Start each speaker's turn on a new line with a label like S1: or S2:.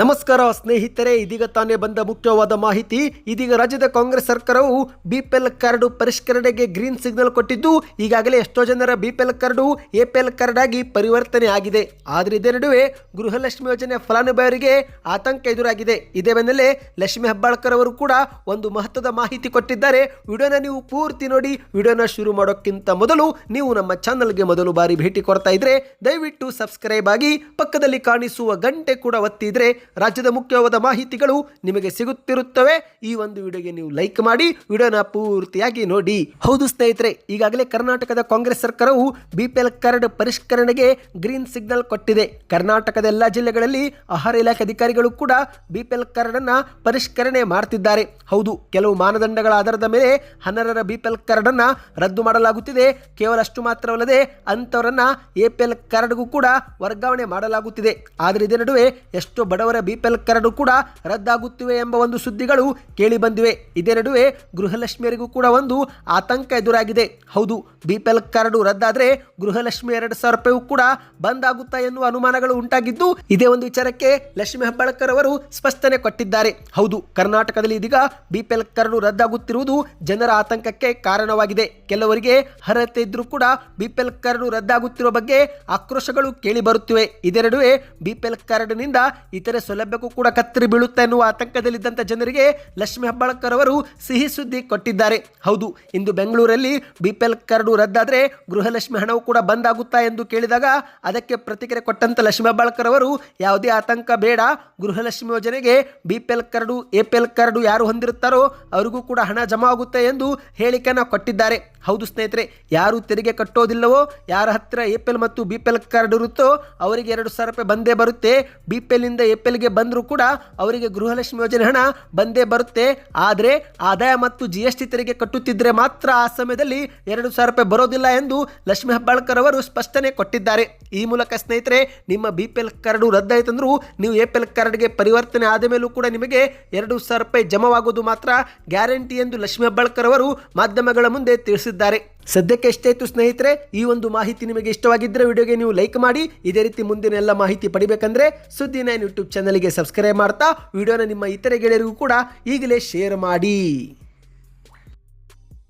S1: ನಮಸ್ಕಾರ ಸ್ನೇಹಿತರೆ, ಇದೀಗ ತಾನೇ ಬಂದ ಮುಖ್ಯವಾದ ಮಾಹಿತಿ. ಇದೀಗ ರಾಜ್ಯದ ಕಾಂಗ್ರೆಸ್ ಸರ್ಕಾರವು ಬಿಪಿಎಲ್ ಕಾರ್ಡ್ ಪರಿಷ್ಕರಣೆಗೆ ಗ್ರೀನ್ ಸಿಗ್ನಲ್ ಕೊಟ್ಟಿದ್ದು, ಈಗಾಗಲೇ ಎಷ್ಟೋ ಜನರ ಬಿಪಿಎಲ್ ಕಾರ್ಡು ಎಪಿಎಲ್ ಕಾರ್ಡ್ ಆಗಿ ಪರಿವರ್ತನೆ ಆಗಿದೆ. ಆದರೆ ಇದೇ ನಡುವೆ ಗೃಹಲಕ್ಷ್ಮಿ ಯೋಜನೆ ಫಲಾನುಭವಿಯರಿಗೆ ಆತಂಕ ಎದುರಾಗಿದೆ. ಇದೇ ಬೆನ್ನಲ್ಲೇ ಲಕ್ಷ್ಮಿ ಹೆಬ್ಬಾಳ್ಕರ್ ಅವರು ಕೂಡ ಒಂದು ಮಹತ್ವದ ಮಾಹಿತಿ ಕೊಟ್ಟಿದ್ದಾರೆ. ವಿಡಿಯೋನ ನೀವು ಪೂರ್ತಿ ನೋಡಿ, ವಿಡಿಯೋನ ಶುರು ಮಾಡೋಕ್ಕಿಂತ ಮೊದಲು ನೀವು ನಮ್ಮ ಚಾನಲ್ಗೆ ಮೊದಲು ಬಾರಿ ಭೇಟಿ ಕೊಡ್ತಾ ಇದ್ರೆ, ದಯವಿಟ್ಟು ಸಬ್ಸ್ಕ್ರೈಬ್ ಆಗಿ ಪಕ್ಕದಲ್ಲಿ ಕಾಣಿಸುವ ಗಂಟೆ ಕೂಡ ಒತ್ತಿದ್ರೆ ರಾಜ್ಯದ ಮುಖ್ಯವಾದ ಮಾಹಿತಿಗಳು ನಿಮಗೆ ಸಿಗುತ್ತಿರುತ್ತವೆ. ಈ ಒಂದು ವಿಡಿಯೋಗೆ ನೀವು ಲೈಕ್ ಮಾಡಿ, ವಿಡಿಯೋನ ಪೂರ್ತಿಯಾಗಿ ನೋಡಿ. ಹೌದು ಸ್ನೇಹಿತರೆ, ಈಗಾಗಲೇ ಕರ್ನಾಟಕದ ಕಾಂಗ್ರೆಸ್ ಸರ್ಕಾರವು ಬಿಪಿಎಲ್ ಕಾರ್ಡ್ ಪರಿಷ್ಕರಣೆಗೆ ಗ್ರೀನ್ ಸಿಗ್ನಲ್ ಕೊಟ್ಟಿದೆ. ಕರ್ನಾಟಕದ ಎಲ್ಲ ಜಿಲ್ಲೆಗಳಲ್ಲಿ ಆಹಾರ ಇಲಾಖೆ ಅಧಿಕಾರಿಗಳು ಕೂಡ ಬಿಪಿಎಲ್ ಕಾರ್ಡ್ ಅನ್ನ ಪರಿಷ್ಕರಣೆ ಮಾಡ್ತಿದ್ದಾರೆ. ಹೌದು, ಕೆಲವು ಮಾನದಂಡಗಳ ಆಧಾರದ ಮೇಲೆ ಹನ್ನರರ ಬಿಪಿಎಲ್ ಎಲ್ ಕಾರ್ಡನ್ನು ರದ್ದು ಮಾಡಲಾಗುತ್ತಿದೆ. ಕೇವಲ ಅಷ್ಟು ಮಾತ್ರವಲ್ಲದೆ ಪಿ ಎಲ್ ಕಾರ್ಡ್ಗೂ ಕೂಡ ವರ್ಗಾವಣೆ ಮಾಡಲಾಗುತ್ತಿದೆ. ಆದರೆ ಇದೇ ನಡುವೆ ಎಷ್ಟೋ ಬಡವರ ಬಿ ಪಿ ಎಲ್ ಕಾರ್ಡ್ ಕೂಡ ರದ್ದಾಗುತ್ತಿವೆ ಎಂಬ ಒಂದು ಸುದ್ದಿಗಳು ಕೇಳಿ ಬಂದಿವೆ. ಇದೇ ನಡುವೆ ಗೃಹಲಕ್ಷ್ಮಿಯರಿಗೂ ಕೂಡ ಒಂದು ಆತಂಕ ಎದುರಾಗಿದೆ. ಹೌದು ಬಿ ಪಿ ಎಲ್ ಕಾರ್ಡು ರದ್ದಾದರೆ ಗೃಹಲಕ್ಷ್ಮಿ ಎರಡು ಸಾವಿರ ರೂಪಾಯಿ ಕೂಡ ಬಂದ್ ಆಗುತ್ತಾ ಎನ್ನುವ ಅನುಮಾನಗಳು ಉಂಟಾಗಿದ್ದು, ಇದೇ ಒಂದು ವಿಚಾರಕ್ಕೆ ಲಕ್ಷ್ಮಿ ಹೆಬ್ಬಾಳ್ಕರ್ ಅವರು ಸ್ಪಷ್ಟನೆ ಕೊಟ್ಟಿದ್ದಾರೆ. ಹೌದು, ಕರ್ನಾಟಕದಲ್ಲಿ ಇದೀಗ ಬಿಪಿಎಲ್ ಕಾರ್ಡು ರದ್ದಾಗುತ್ತಿರುವುದು ಜನರ ಆತಂಕಕ್ಕೆ ಕಾರಣವಾಗಿದೆ. ಕೆಲವರಿಗೆ ಅರ್ಹತೆ ಇದ್ರೂ ಕೂಡ ಬಿಪಿಎಲ್ ಕರಡು ರದ್ದಾಗುತ್ತಿರುವ ಬಗ್ಗೆ ಆಕ್ರೋಶಗಳು ಕೇಳಿ ಬರುತ್ತಿವೆ ಇದೇ ನಡುವೆ ಬಿಪಿಎಲ್ ಕರಡಿನಿಂದ ಇತರೆ ಸೌಲಭ್ಯಕ್ಕೂ ಕೂಡ ಕತ್ತರಿ ಬೀಳುತ್ತೆ ಎನ್ನುವ ಆತಂಕದಲ್ಲಿದ್ದಂಥ ಜನರಿಗೆ ಲಕ್ಷ್ಮಿ ಹೆಬ್ಬಾಳ್ಕರ್ ಅವರು ಸಿಹಿ ಸುದ್ದಿ ಕೊಟ್ಟಿದ್ದಾರೆ. ಹೌದು, ಇಂದು ಬೆಂಗಳೂರಲ್ಲಿ ಬಿಪಿಎಲ್ ಕಾರ್ಡು ರದ್ದಾದ್ರೆ ಗೃಹಲಕ್ಷ್ಮಿ ಹಣವು ಕೂಡ ಬಂದ್ ಆಗುತ್ತಾ ಎಂದು ಕೇಳಿದಾಗ ಅದಕ್ಕೆ ಪ್ರತಿಕ್ರಿಯೆ ಕೊಟ್ಟಂತ ಲಕ್ಷ್ಮಿ ಹೆಬ್ಬಾಳ್ಕರ್ ಅವರು ಯಾವುದೇ ಆತಂಕ ಬೇಡ, ಗೃಹಲಕ್ಷ್ಮಿ ಯೋಜನೆಗೆ ಬಿಪಿಎಲ್ ಕಾರ್ಡು ಎಪಿಎಲ್ ಕರಡು ಯಾರು ಹೊಂದಿರುತ್ತಾರೋ ಅವರಿಗೂ ಕೂಡ ಹಣ ಜಮಾ ಆಗುತ್ತೆ ಎಂದು ಹೇಳಿಕೆಯನ್ನು ಕೊಟ್ಟಿದ್ದಾರೆ. ಹೌದು ಸ್ನೇಹಿತರೆ, ಯಾರು ತೆರಿಗೆ ಕಟ್ಟೋದಿಲ್ಲವೋ, ಯಾರ ಹತ್ತಿರ ಎ ಪಿ ಎಲ್ ಮತ್ತು ಬಿ ಪಿ ಎಲ್ ಕಾರ್ಡ್ ಇರುತ್ತೋ, ಅವರಿಗೆ ಎರಡು ಸಾವಿರ ರೂಪಾಯಿ ಬಂದೇ ಬರುತ್ತೆ. ಬಿ ಪಿ ಎಲ್ನಿಂದ ಎ ಪಿ ಎಲ್ಗೆ ಬಂದರೂ ಕೂಡ ಅವರಿಗೆ ಗೃಹಲಕ್ಷ್ಮಿ ಯೋಜನೆ ಹಣ ಬಂದೇ ಬರುತ್ತೆ. ಆದರೆ ಆದಾಯ ಮತ್ತು ಜಿ ಎಸ್ ಟಿ ತೆರಿಗೆ ಕಟ್ಟುತ್ತಿದ್ದರೆ ಮಾತ್ರ ಆ ಸಮಯದಲ್ಲಿ ಎರಡು ಸಾವಿರ ರೂಪಾಯಿ ಬರೋದಿಲ್ಲ ಎಂದು ಲಕ್ಷ್ಮಿ ಹೆಬ್ಬಾಳ್ಕರ್ ಅವರು ಸ್ಪಷ್ಟನೆ ಕೊಟ್ಟಿದ್ದಾರೆ. ಈ ಮೂಲಕ ಸ್ನೇಹಿತರೆ, ನಿಮ್ಮ ಬಿ ಪಿ ಎಲ್ ಕಾರ್ಡು ರದ್ದಾಯಿತಂದ್ರೂ ನೀವು ಎ ಪಿ ಎಲ್ ಕಾರ್ಡ್ಗೆ ಪರಿವರ್ತನೆ ಆದ ಮೇಲೂ ಕೂಡ ನಿಮಗೆ ಎರಡು ಸಾವಿರ ರೂಪಾಯಿ ಜಮವಾಗುವುದು ಮಾತ್ರ ಗ್ಯಾರಂಟಿ ಎಂದು ಲಕ್ಷ್ಮಿ ಹೆಬ್ಬಾಳ್ಕರ್ ಅವರು ಮಾಧ್ಯಮಗಳ ಮುಂದೆ ತಿಳಿಸಿದ್ದಾರೆ. ಸದ್ಯಕ್ಕೆ ಇತ್ತು ಸ್ನೇಹಿತರೆ, ಈ ಒಂದು ಮಾಹಿತಿ ನಿಮಗೆ ಇಷ್ಟವಾಗಿದ್ದರೆ ವಿಡಿಯೋಗೆ ನೀವು ಲೈಕ್ ಮಾಡಿ, ಇದೇ ರೀತಿ ಮುಂದಿನ ಎಲ್ಲ ಮಾಹಿತಿ ಪಡಿಬೇಕಂದ್ರೆ ಸುದ್ದಿ ನೈನ್ ಯೂಟ್ಯೂಬ್ ಚಾನಲ್ಗೆ ಸಬ್ಸ್ಕ್ರೈಬ್ ಮಾಡ್ತಾ, ವಿಡಿಯೋನ ನಿಮ್ಮ ಇತರೆ ಗೆಳೆಯರಿಗೂ ಕೂಡ ಈಗಲೇ ಶೇರ್ ಮಾಡಿ.